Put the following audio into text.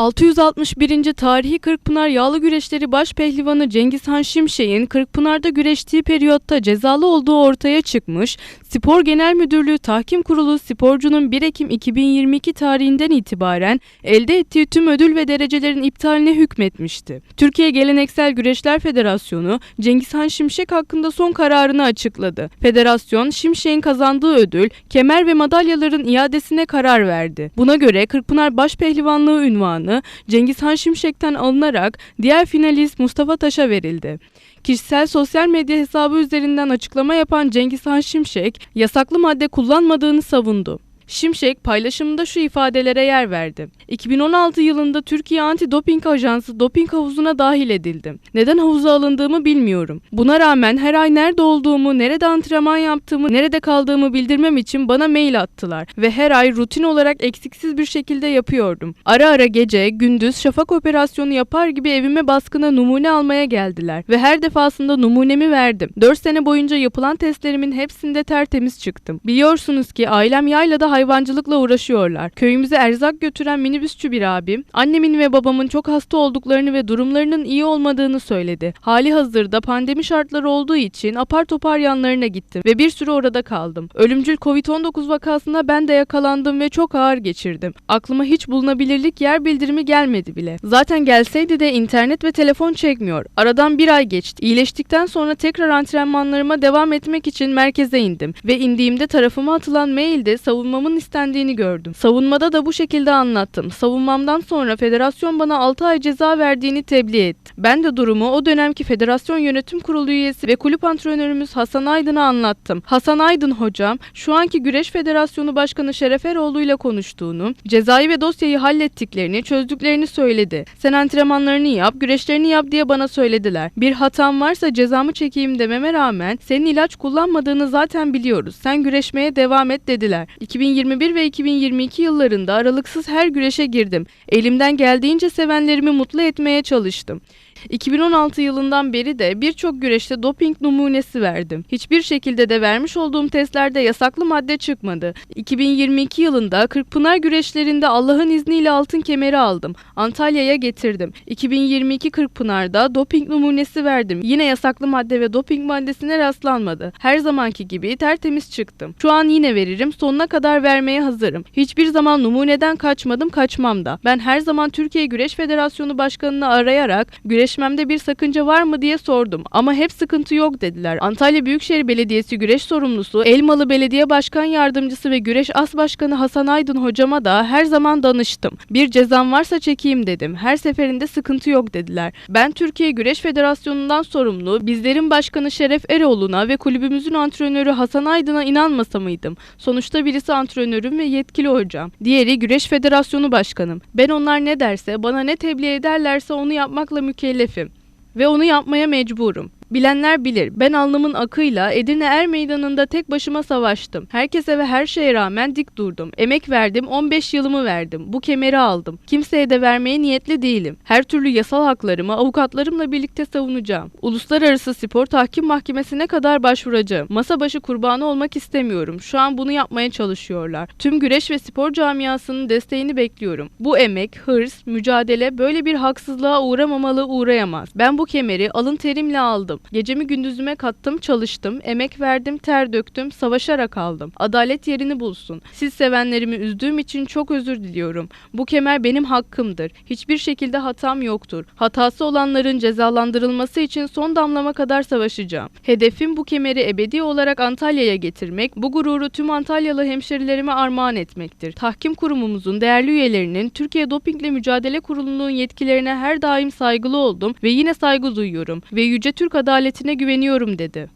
661. Tarihi Kırkpınar Yağlı Güreşleri baş pehlivanı Cengizhan Şimşek'in Kırkpınar'da güreştiği periyotta cezalı olduğu ortaya çıkmış, Spor Genel Müdürlüğü Tahkim Kurulu sporcunun 1 Ekim 2022 tarihinden itibaren elde ettiği tüm ödül ve derecelerin iptaline hükmetmişti. Türkiye Geleneksel Güreşler Federasyonu Cengizhan Şimşek hakkında son kararını açıkladı. Federasyon Şimşek'in kazandığı ödül, kemer ve madalyaların iadesine karar verdi. Buna göre Kırkpınar Başpehlivanlığı ünvanı Cengizhan Şimşek'ten alınarak diğer finalist Mustafa Taş'a verildi. Kişisel sosyal medya hesabı üzerinden açıklama yapan Cengizhan Şimşek, yasaklı madde kullanmadığını savundu. Şimşek paylaşımında şu ifadelere yer verdi. 2016 yılında Türkiye Anti-Doping Ajansı doping havuzuna dahil edildim. Neden havuza alındığımı bilmiyorum. Buna rağmen her ay nerede olduğumu, nerede antrenman yaptığımı, nerede kaldığımı bildirmem için bana mail attılar ve her ay rutin olarak eksiksiz bir şekilde yapıyordum. Ara ara gece, gündüz şafak operasyonu yapar gibi evime baskına numune almaya geldiler ve her defasında numunemi verdim. 4 sene boyunca yapılan testlerimin hepsinde tertemiz çıktım. Biliyorsunuz ki ailem yaylada hayvancılıkla uğraşıyorlar. Köyümüze erzak götüren minibüsçü bir abim, annemin ve babamın çok hasta olduklarını ve durumlarının iyi olmadığını söyledi. Hali hazırda pandemi şartları olduğu için apar topar yanlarına gittim ve bir süre orada kaldım. Ölümcül Covid-19 vakasında ben de yakalandım ve çok ağır geçirdim. Aklıma hiç bulunabilirlik yer bildirimi gelmedi bile. Zaten gelseydi de internet ve telefon çekmiyor. Aradan bir ay geçti. İyileştikten sonra tekrar antrenmanlarıma devam etmek için merkeze indim ve indiğimde tarafıma atılan mailde savunmamın istendiğini gördüm. Savunmada da bu şekilde anlattım. Savunmamdan sonra federasyon bana 6 ay ceza verdiğini tebliğ etti. Ben de durumu o dönemki federasyon yönetim kurulu üyesi ve kulüp antrenörümüz Hasan Aydın'a anlattım. Hasan Aydın hocam şu anki Güreş Federasyonu Başkanı Şeref Eroğlu ile konuştuğunu, cezayı ve dosyayı hallettiklerini, çözdüklerini söyledi. Sen antrenmanlarını yap, güreşlerini yap diye bana söylediler. Bir hatam varsa cezamı çekeyim dememe rağmen senin ilaç kullanmadığını zaten biliyoruz. Sen güreşmeye devam et dediler. 2021 ve 2022 yıllarında aralıksız her güreşe girdim. Elimden geldiğince sevenlerimi mutlu etmeye çalıştım. 2016 yılından beri de birçok güreşte doping numunesi verdim. Hiçbir şekilde de vermiş olduğum testlerde yasaklı madde çıkmadı. 2022 yılında Kırkpınar güreşlerinde Allah'ın izniyle altın kemeri aldım. Antalya'ya getirdim. 2022 Kırkpınar'da doping numunesi verdim. Yine yasaklı madde ve doping maddesine rastlanmadı. Her zamanki gibi tertemiz çıktım. Şu an yine veririm. Sonuna kadar vermeye hazırım. Hiçbir zaman numuneden kaçmadım, kaçmam da. Ben her zaman Türkiye Güreş Federasyonu Başkanı'nı arayarak güreşmemde bir sakınca var mı diye sordum. Ama hep sıkıntı yok dediler. Antalya Büyükşehir Belediyesi güreş sorumlusu, Elmalı Belediye Başkan Yardımcısı ve Güreş As Başkanı Hasan Aydın hocama da her zaman danıştım. Bir cezam varsa çekeyim dedim. Her seferinde sıkıntı yok dediler. Ben Türkiye Güreş Federasyonu'ndan sorumlu, bizlerin başkanı Şeref Eroğlu'na ve kulübümüzün antrenörü Hasan Aydın'a inanmasa mıydım? Sonuçta birisi antrenörüm ve yetkili hocam. Diğeri Güreş Federasyonu Başkanım. Ben onlar ne derse, bana ne tebliğ ederlerse onu yapmakla mükellefim. Ve onu yapmaya mecburum. Bilenler bilir. Ben alnımın akıyla Edirne Er Meydanı'nda tek başıma savaştım. Herkese ve her şeye rağmen dik durdum. Emek verdim, 15 yılımı verdim. Bu kemeri aldım. Kimseye de vermeye niyetli değilim. Her türlü yasal haklarımı avukatlarımla birlikte savunacağım. Uluslararası Spor Tahkim Mahkemesi'ne kadar başvuracağım. Masa başı kurbanı olmak istemiyorum. Şu an bunu yapmaya çalışıyorlar. Tüm güreş ve spor camiasının desteğini bekliyorum. Bu emek, hırs, mücadele böyle bir haksızlığa uğramamalı uğrayamaz. Ben bu kemeri alın terimle aldım. Gecemi gündüzüme kattım, çalıştım, emek verdim, ter döktüm, savaşarak aldım. Adalet yerini bulsun. Siz sevenlerimi üzdüğüm için çok özür diliyorum. Bu kemer benim hakkımdır. Hiçbir şekilde hatam yoktur. Hatası olanların cezalandırılması için son damlama kadar savaşacağım. Hedefim bu kemeri ebedi olarak Antalya'ya getirmek, bu gururu tüm Antalyalı hemşerilerime armağan etmektir. Tahkim kurumumuzun değerli üyelerinin Türkiye Dopingle Mücadele Kurulu'nun yetkilerine her daim saygılı oldum ve yine saygı duyuyorum ve Yüce Türk adaletine güveniyorum dedi.